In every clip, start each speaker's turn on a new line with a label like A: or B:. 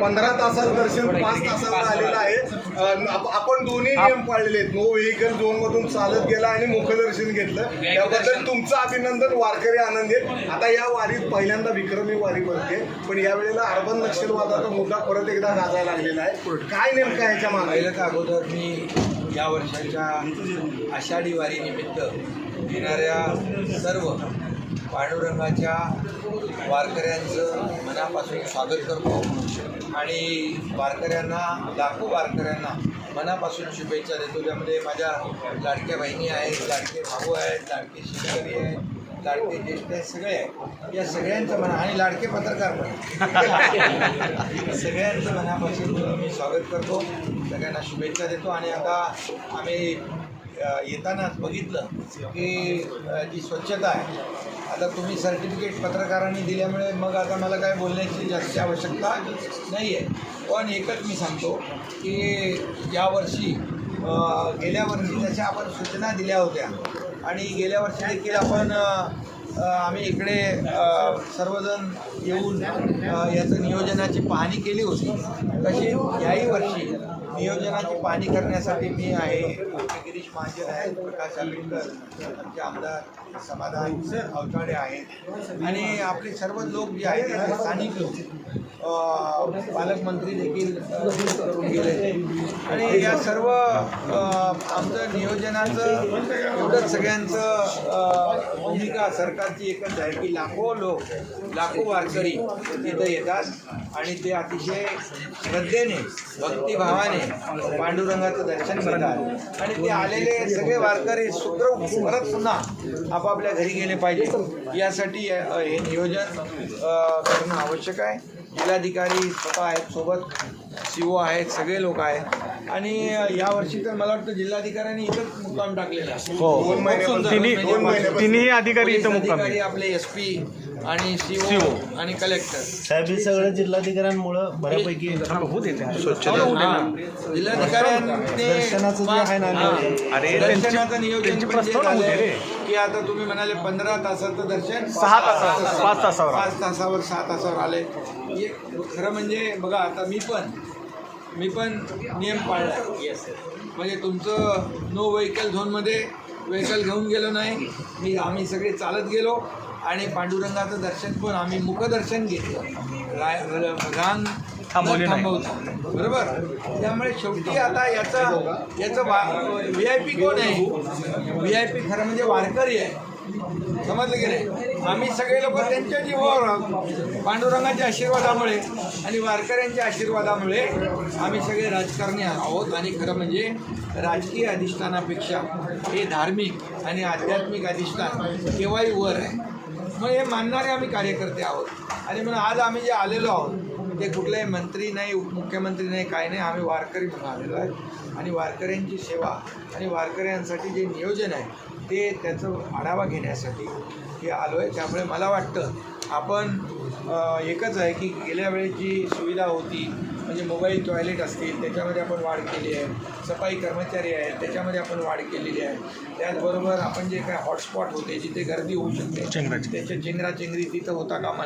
A: पंधरा तासात दर्शन पाच तासावर आलेलं आहे. आपण दोन्ही नियम पाळलेले आहेत. नो व्हेकल झोन मधून चालत गेला आणि मुखदर्शन घेतलं. त्याबद्दल तुमचं अभिनंदन वारकरी आनंदी आहेत. आता या वारीत पहिल्यांदा विक्रमी वारी भरते पण यावेळेला अर्बन नक्षलवादाचा मुद्दा परत एकदा गाजायला लागलेला आहे. काय नेमकं ह्याच्या मागे?
B: पहिलं तर अगोदर मी या वर्षाच्या आषाढी वारीनिमित्त येणाऱ्या सर्व पांडुरंगाच्या वारकऱ्यांचं मनापासून स्वागत करतो. आणि वारकऱ्यांना लाखो वारकऱ्यांना मनापासून शुभेच्छा देतो. ज्यामध्ये माझ्या लाडक्या बहिणी आहेत लाडके भाऊ आहेत लाडके शेतकरी आहेत लाडके ज्येष्ठ आहेत सगळे आहेत. या सगळ्यांचं मना आणि लाडके पत्रकार पण. सगळ्यांचं मनापासून मी स्वागत करतो. सगळ्यांना शुभेच्छा देतो. आणि आता आम्ही येतानाच बघितलं की जी स्वच्छता आहे आता तुम्ही सर्टिफिकेट पत्रकारांनी दिल्यामुळे मग आता मला काय बोलण्याची जास्त आवश्यकता नाही आहे पण एकच मी सांगतो की यावर्षी गेल्या वर्षी जशा आपण सूचना दिल्या होत्या. आणि गेल्या वर्षी देखील आपण आम्ही इकडे सर्वजण येऊन याचं नियोजनाची पाहणी केली होती. तशी याही वर्षी नियोजनाची पाहणी करण्यासाठी मी आहे. गिरीश महाजन आहेत प्रकाश आंबेडकर आमचे आमदार समाधान अवताडे आहेत. आणि आपले सर्व लोक जे आहेत स्थानिक लोक. पालकमंत्री देखील करून गेले. आणि या सर्व आमचं नियोजनाचं एवढंच सगळ्यांचं भूमिका सरकारची एकच आहे की लाखो लोक लाखो वारकरी तिथं येतात आणि ते अतिशय श्रद्धेने भक्तिभावाने पांडुरंगाचं दर्शन करतात. आणि ते आलेले सगळे वारकरी सुखरूप परत पुन्हा आपापल्या घरी गेले पाहिजे. यासाठी हे नियोजन करणं आवश्यक आहे. जिल्हाधिकारी स्वतः आहेत सोबत सी ओ आहेत सगळे लोक आहेत आणि यावर्षी तर मला वाटतं जिल्हाधिकाऱ्यांनी इथंच मुक्काम टाकलेला आहे.
C: हो.
A: दोन महिन्यापासून-
C: तिन्ही
A: दोन महिन्यापासून-
C: तिन्ही अधिकारी
B: पोलीस
C: इथं मुक्कामी
B: अधिकारी आपले एस पी आणि सी. ओ आणि कलेक्टर
D: साहेब हे सगळं जिल्हाधिकाऱ्यांमुळं बऱ्यापैकी
B: जिल्हाधिकाऱ्यांनी
D: दर्शनाचं जे आहे ना
B: हा.
C: अरे,
B: दर्शनाचं नियोजन
C: त्यांची
B: म्हणजे
C: प्रस्तावना होती
B: झालंय
C: रे.
B: की आता तुम्ही म्हणाले पंधरा तासाचं दर्शन
C: सहा तासावर, पाच तासावर.
B: पाच तासावर सहा तासावर आले. एक खरं म्हणजे बघा आता मी पण मी पण नियम पाळला म्हणजे तुमचं नो व्हेकल झोनमध्ये व्हेकल घेऊन गेलो नाही. मी आम्ही सगळे चालत गेलो आणि पांडुरंगाचं दर्शन पण आम्ही मुखदर्शन घेतलं. रा- र- रांग
C: थांबवली नाही.
B: बरोबर? त्यामुळे शेवटी आता याचं याचं व्ही आय पी कोण आहे? व्ही आय पी खरं म्हणजे वारकरी आहे. समजलं की नाही? आम्ही सगळे लोक त्यांच्या जीवावर आहोत. पांडुरंगाच्या आशीर्वादामुळे आणि वारकऱ्यांच्या आशीर्वादामुळे आम्ही सगळे राजकारणी आहोत आणि खरं म्हणजे राजकीय अधिष्ठानापेक्षा हे धार्मिक आणि आध्यात्मिक अधिष्ठान केव्हाही वर आहे. मग हे मानणारे आम्ही कार्यकर्ते आहोत. आणि म्हणून आज आम्ही जे आलेलो आहोत ते कुठलाही मंत्री नाही उपमुख्यमंत्री नाही काय नाही. आम्ही वारकरी म्हणून आलेलो आहे. आणि वारकऱ्यांची सेवा आणि वारकऱ्यांसाठी जे नियोजन आहे ते त्याचं आढावा घेण्यासाठी हे आलो आहे. त्यामुळे मला वाटतं आपण एकच आहे की गेल्या वेळेस जी सुविधा होती म्हणजे मोबाईल टॉयलेट असतील त्याच्यामध्ये आपण वाढ केली आहे. सफाई कर्मचारी आहेत त्याच्यामध्ये आपण वाढ केलेली आहे. त्याचबरोबर आपण जे काय हॉटस्पॉट होते जिथे गर्दी होऊ शकते. त्याच्या चेंगराचेंगरी तिथं होता कामा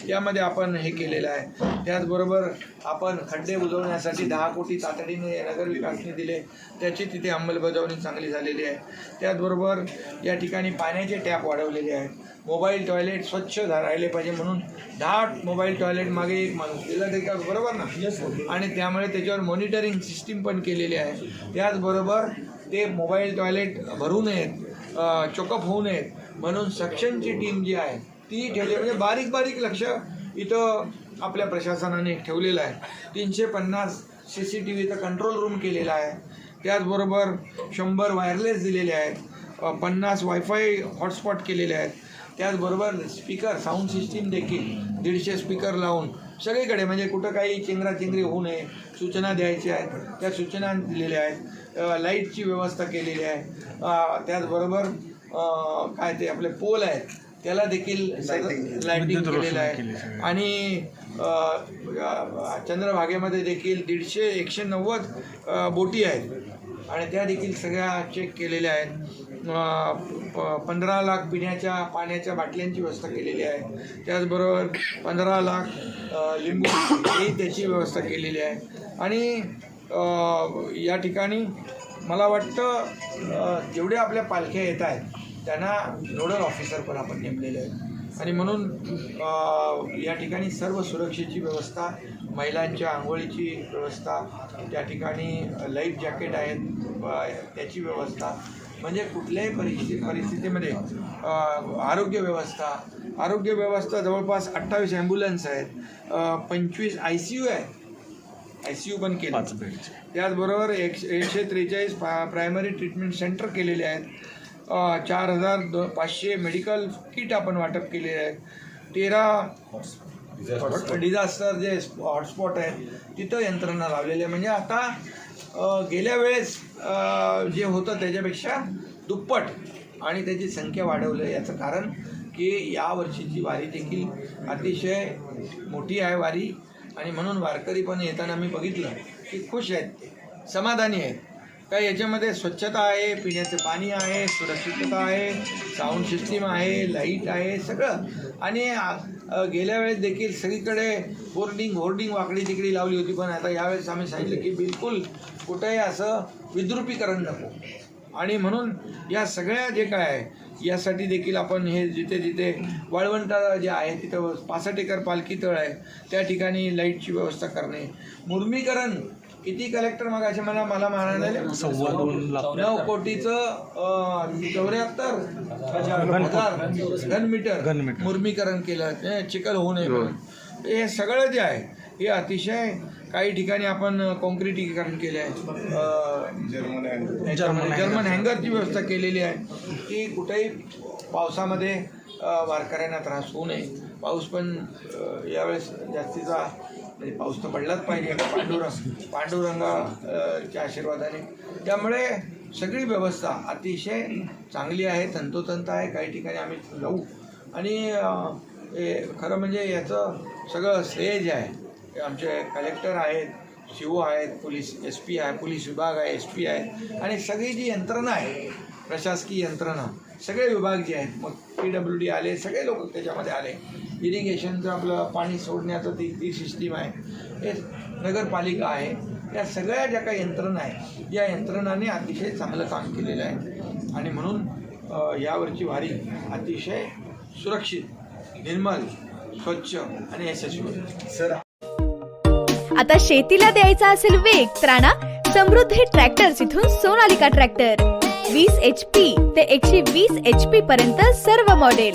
B: नये त्यामध्ये आपण हे केलेलं आहे. त्याचबरोबर आपण खड्डे बुजवण्यासाठी दहा कोटी तातडीने नगरविकासने दिले. त्याची तिथे अंमलबजावणी चांगली झालेली आहे. त्याचबरोबर या ठिकाणी पाण्याचे टॅप वाढवलेले आहेत. मोबाईल टॉयलेट स्वच्छ राहिले पाहिजे म्हणून दहा मोबाईल टॉयलेट मागे एक माणूस दिला तरी का बरोबर ना? आणि त्यामुळे त्याच्यावर मॉनिटरिंग सिस्टीम पण केलेली आहे. त्याचबरोबर ते मोबाईल टॉयलेट भरू नयेत चोकअप होऊ नयेत म्हणून सक्शनची टीम जी आहे ती ठेवली म्हणजे बारीक बारीक लक्ष इथं आपल्या प्रशासनाने ठेवलेलं आहे. तीनशे पन्नास सी सी टी व्हीचा कंट्रोल रूम केलेला आहे. त्याचबरोबर शंभर वायरलेस दिलेले आहेत. पन्नास वायफाय हॉटस्पॉट केलेले आहेत. त्याचबरोबर स्पीकर साऊंड सिस्टीम देखील दीडशे स्पीकर लावून सगळीकडे म्हणजे कुठं काही चेंगराचेंगरी होऊ नये सूचना द्यायच्या आहेत त्या सूचना दिलेल्या आहेत. लाईटची व्यवस्था केलेली आहे. त्याचबरोबर काय ते आपले पोल आहेत. त्याला देखील लाईटिंग
C: विद्युत
B: केलेलं आहे. आणि चंद्रभागेमध्ये देखील दीडशे एकशे नव्वद बोटी आहेत. आणि त्या देखील सगळ्या चेक केलेल्या आहेत. पंधरा लाख पिण्याच्या पाण्याच्या बाटल्यांची व्यवस्था केलेली आहे. त्याचबरोबर पंधरा लाख लिंबू ही त्याची व्यवस्था केलेली आहे. आणि या ठिकाणी मला वाटतं अ, जेवढे आपल्या पालख्या येत आहेत त्यांना नोडल ऑफिसर पण आपण नेमलेले आहेत. आणि म्हणून या ठिकाणी सर्व सुरक्षेची व्यवस्था महिलांच्या आंघोळीची व्यवस्था त्या ठिकाणी लाईफ जॅकेट आहेत त्याची व्यवस्था. म्हणजे कुठल्याही परिस्थिती परिस्थितीमध्ये आरोग्य व्यवस्था आरोग्य व्यवस्था जवळपास अठ्ठावीस ॲम्ब्युलन्स आहेत पंचवीस आय सी यू आहे आय सी यू पण केले त्याचबरोबर एकशे एकशे त्रेचाळीस प्रायमरी ट्रीटमेंट सेंटर केलेले आहेत. चार हजार दो पाचशे मेडिकल किट आपण वाटप केलेले आहेत. तेरा डिझास्टर जे हॉटस्पॉट आहे तिथं यंत्रणा लावलेली आहे. म्हणजे आता गेल्या वेळेस जे होतं त्याच्यापेक्षा दुप्पट आणि त्याची संख्या वाढवलं याचं कारण की या वर्षीची वारी देखील अतिशय मोठी आहे वारी. आणि म्हणून वारकरी पण येताना मी बघितलं की खुश आहेत ते. समाधानी आहेत. काय याच्यामध्ये स्वच्छता आहे पिण्याचं पाणी आहे सुरक्षितता आहे साऊंड सिस्टीम आहे लाइट आहे सगळं. आणि गेल्या वेळेस देखील सगळीकडे होर्डिंग होर्डिंग वाकडी तिकडी लावली होती पण आता यावेळेस आम्ही सांगितलं की बिलकुल कुठेही असं विद्रुपीकरण नको. आणि म्हणून या सगळ्या जे काय आहे यासाठी देखील आपण हे जिथे जिथे वाळवंट जे आहे तिथं पासष्ट एकर पालखी तळ आहे त्या ठिकाणी लाईटची व्यवस्था करणे. मुर्मीकरण किती कलेक्टर मग असे मला मला म्हणाले? नऊ कोटीचं चौऱ्याहत्तर हजार घनमीटर मुर्मीकरण केलं. हे चिखल होऊ नये म्हणून. हे सगळं जे आहे हे अतिशय काही ठिकाणी आपण कॉन्क्रिटीकरण केले आहे
A: जर्मन
B: जर्मन हँगरची व्यवस्था केलेली आहे की कुठेही पावसामध्ये वारकऱ्यांना त्रास होऊ नये. पाऊस पण यावेळेस जास्तीचा म्हणजे पाऊस तर पडलाच पाहिजे. पांडुरंग पांडुरंगाच्या आशीर्वादाने. त्यामुळे सगळी व्यवस्था अतिशय चांगली आहे तंतोतंत आहे. काही ठिकाणी आम्ही जाऊ. आणि हे खरं म्हणजे याचं सगळं श्रेय जे आहे आमचे कलेक्टर आहेत शिव आहेत पोलीस एस पी आहे पोलीस विभाग आहे एस पी आहे. आणि सगळी जी यंत्रणा आहे प्रशासकीय यंत्रणा सगळे विभाग जे आहेत मग पी डब्ल्यू डी आले सगळे लोक त्याच्यामध्ये आले. इरिगेशनचं आपलं पाणी सोडण्याचं ती ती सिस्टीम आहे. हे नगरपालिका आहे. या सगळ्या ज्या काही यंत्रणा आहे या यंत्रणाने अतिशय चांगलं काम केलेलं आहे. आणि म्हणून यावरची वारी अतिशय सुरक्षित निर्मल स्वच्छ आणि यशस्वी. होती
A: सर
C: आता शेतीला द्यायचा असेल वेग तर आणा समृद्धी ट्रॅक्टर्स इथून सोनालिका ट्रॅक्टर वीस एच पी ते एकशे वीस एच पी पर्यंत सर्व मॉडेल